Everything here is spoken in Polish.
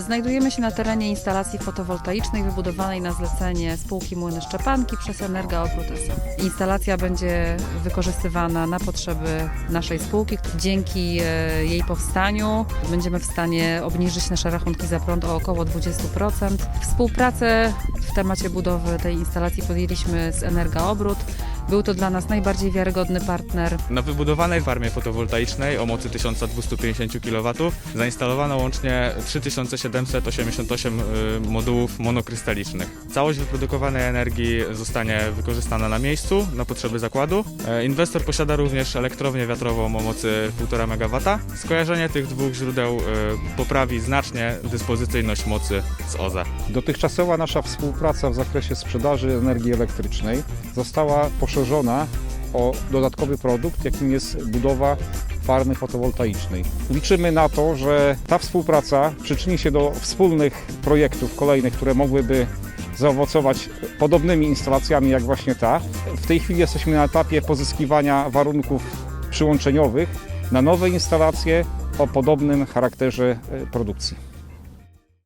Znajdujemy się na terenie instalacji fotowoltaicznej wybudowanej na zlecenie spółki Młyny Szczepanki przez Energa Obrót S.A. Instalacja będzie wykorzystywana na potrzeby naszej spółki. Dzięki e, jej powstaniu będziemy w stanie obniżyć nasze rachunki za prąd o około 20%. Współpracę w temacie budowy tej instalacji podjęliśmy z Energa Obrót. Był to dla nas najbardziej wiarygodny partner. Na wybudowanej farmie fotowoltaicznej o mocy 1250 kW zainstalowano łącznie 3788 y, modułów monokrystalicznych. Całość wyprodukowanej energii zostanie wykorzystana na miejscu na potrzeby zakładu. E, Inwestor posiada również elektrownię wiatrową o mocy 1,5 MW. Skojarzenie tych dwóch źródeł y, poprawi znacznie dyspozycyjność mocy z OZE. Dotychczasowa nasza współpraca w zakresie sprzedaży energii elektrycznej została poszerzona o dodatkowy produkt, jakim jest budowa farmy fotowoltaicznej. Liczymy na to, że ta współpraca przyczyni się do wspólnych projektów kolejnych, które mogłyby zaowocować podobnymi instalacjami jak właśnie ta. W tej chwili jesteśmy na etapie pozyskiwania warunków przyłączeniowych na nowe instalacje o podobnym charakterze e, produkcji.